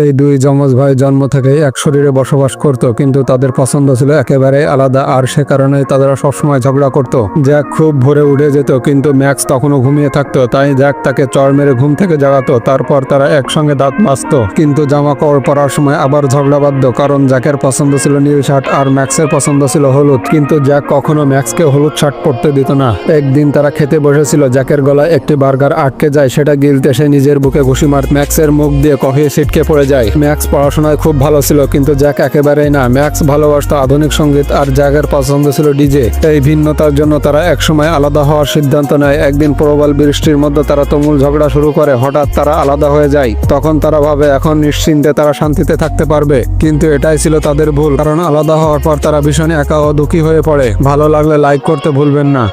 এই দুই যমজ ভাই জন্ম থেকেই এক শরীরে বসবাস করত, কিন্তু তাদের পছন্দ ছিল একেবারে আলাদা, আর সে কারণে তারা সবসময় ঝগড়া করত। জ্যাক খুব ভোরে উঠে যেত, কিন্তু ম্যাক্স তখনও ঘুমিয়ে থাকতো, তাই জ্যাক তাকে চর মেরে ঘুম থেকে জাগাতো, তারপর তারা একসঙ্গে দাঁত মাজত। কিন্তু জামা কাপড় পরার সময় আবার ঝগড়া বাঁধতো, কারণ জ্যাকের পছন্দ ছিল নীল শার্ট আর ম্যাক্সের পছন্দ ছিল হলুদ, কিন্তু জ্যাক কখনো ম্যাক্সকে হলুদ শার্ট পরতে দিত না। একদিন তারা খেতে বসেছিল, জ্যাকের গলায় একটি বার্গার আটকে যায়, সেটা গিলতে সে নিজের বুকে ঘুষি মার, ম্যাক্সের মুখ দিয়ে কফি ছিটকে পড়ে যায়। ম্যাক্স পড়াশোনায় খুব ভালো ছিল, কিন্তু জ্যাক একেবারেই না। ম্যাক্স ভালোবাসতো আধুনিক সংগীত আর জ্যাকের পছন্দ ছিল ডিজে। এই ভিন্নতার জন্য তারা একসময় আলাদা হওয়ার সিদ্ধান্ত নেয়। একদিন প্রবল বৃষ্টির মধ্যে তারা তুমুল ঝগড়া শুরু করে, হঠাৎ তারা আলাদা হয়ে যায়। তখন তারা ভাবে, এখন নিশ্চিন্তে তারা শান্তিতে থাকতে পারবে। কিন্তু এটাই ছিল তাদের ভুল, কারণ আলাদা হওয়ার পর তারা ভীষণ একা ও দুঃখী হয়ে পড়ে। ভালো লাগলে লাইক করতে ভুলবেন না।